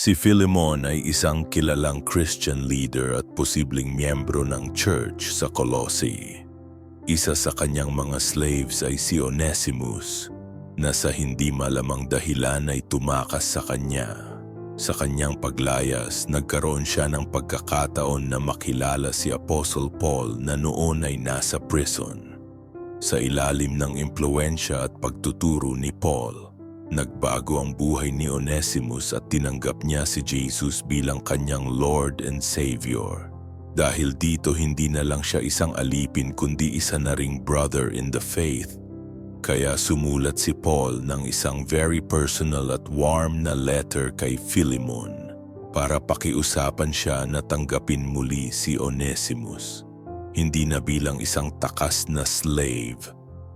Si Philemon ay isang kilalang Christian leader at posibleng miyembro ng church sa Colossae. Isa sa kanyang mga slaves ay si Onesimus na sa hindi malamang dahilan ay tumakas sa kanya. Sa kanyang paglayas, nagkaroon siya ng pagkakataon na makilala si Apostle Paul na noon ay nasa prison. Sa ilalim ng impluensya at pagtuturo ni Paul, nagbago ang buhay ni Onesimus at tinanggap niya si Jesus bilang kanyang Lord and Savior. Dahil dito hindi na lang siya isang alipin kundi isa na ring brother in the faith kaya sumulat si Paul ng isang very personal at warm na letter kay Philemon para pakiusapan siya na tanggapin muli si Onesimus. Hindi na bilang isang takas na slave,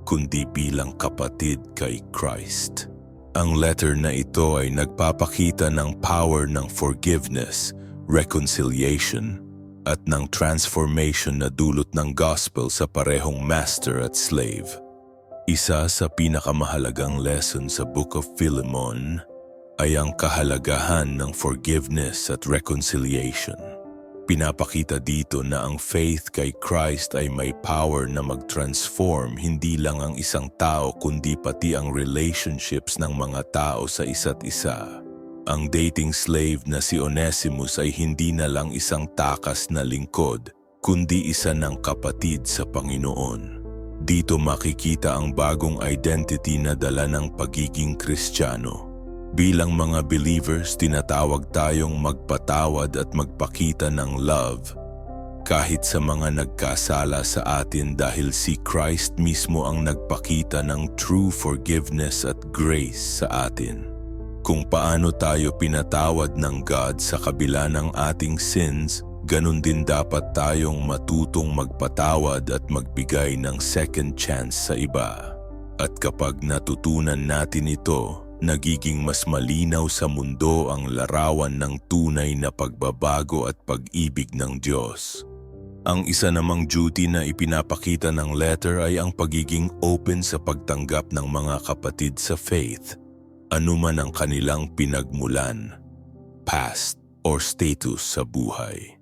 kundi bilang kapatid kay Christ. Ang letter na ito ay nagpapakita ng power ng forgiveness, reconciliation, at ng transformation na dulot ng gospel sa parehong master at slave. Isa sa pinakamahalagang lesson sa Book of Philemon ay ang kahalagahan ng forgiveness at reconciliation. Pinapakita dito na ang faith kay Christ ay may power na mag-transform hindi lang ang isang tao kundi pati ang relationships ng mga tao sa isa't isa. Ang dating slave na si Onesimus ay hindi na lang isang takas na lingkod kundi isa ng kapatid sa Panginoon. Dito makikita ang bagong identity na dala ng pagiging Kristiyano. Bilang mga believers, tinatawag tayong magpatawad at magpakita ng love kahit sa mga nagkasala sa atin dahil si Christ mismo ang nagpakita ng true forgiveness at grace sa atin. Kung paano tayo pinatawad ng God sa kabila ng ating sins, Ganon din dapat tayong matutong magpatawad at magbigay ng second chance sa iba. At kapag natutunan natin ito, nagiging mas malinaw sa mundo ang larawan ng tunay na pagbabago at pag-ibig ng Diyos. Ang isa namang duty na ipinapakita ng letter ay ang pagiging open sa pagtanggap ng mga kapatid sa faith, anuman ang kanilang pinagmulan, past, or status sa buhay.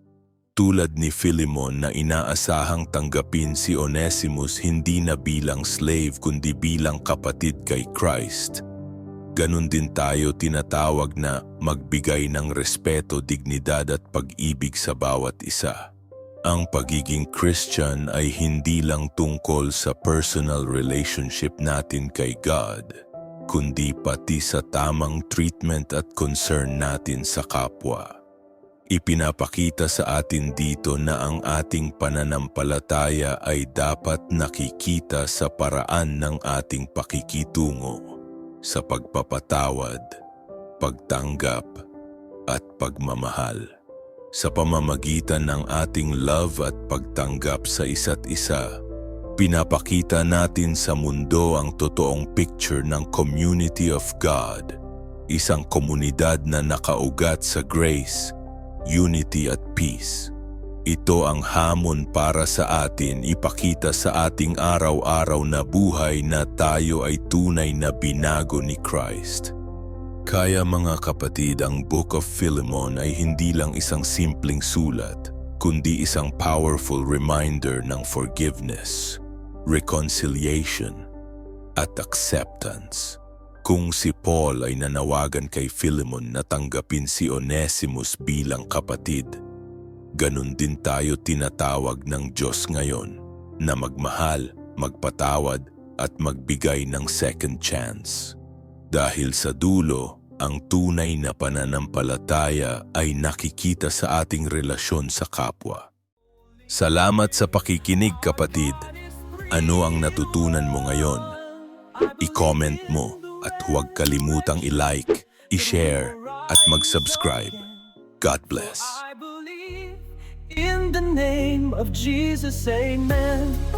Tulad ni Philemon na inaasahang tanggapin si Onesimus hindi na bilang slave kundi bilang kapatid kay Christ. Ganon din tayo tinatawag na magbigay ng respeto, dignidad at pag-ibig sa bawat isa. Ang pagiging Christian ay hindi lang tungkol sa personal relationship natin kay God, kundi pati sa tamang treatment at concern natin sa kapwa. Ipinapakita sa atin dito na ang ating pananampalataya ay dapat nakikita sa paraan ng ating pakikitungo sa pagpapatawad, pagtanggap, at pagmamahal. Sa pamamagitan ng ating love at pagtanggap sa isa't isa, pinapakita natin sa mundo ang totoong picture ng community of God, isang komunidad na nakaugat sa grace, unity at peace. Ito ang hamon para sa atin ipakita sa ating araw-araw na buhay na tayo ay tunay na binago ni Christ. Kaya mga kapatid, ang Book of Philemon ay hindi lang isang simpleng sulat, kundi isang powerful reminder ng forgiveness, reconciliation, at acceptance. Kung si Paul ay nanawagan kay Philemon na tanggapin si Onesimus bilang kapatid, ganun din tayo tinatawag ng Diyos ngayon na magmahal, magpatawad at magbigay ng second chance. Dahil sa dulo, ang tunay na pananampalataya ay nakikita sa ating relasyon sa kapwa. Salamat sa pakikinig kapatid. Ano ang natutunan mo ngayon? I-comment mo at huwag kalimutang i-like, i-share at mag-subscribe. God bless. Of Jesus, amen.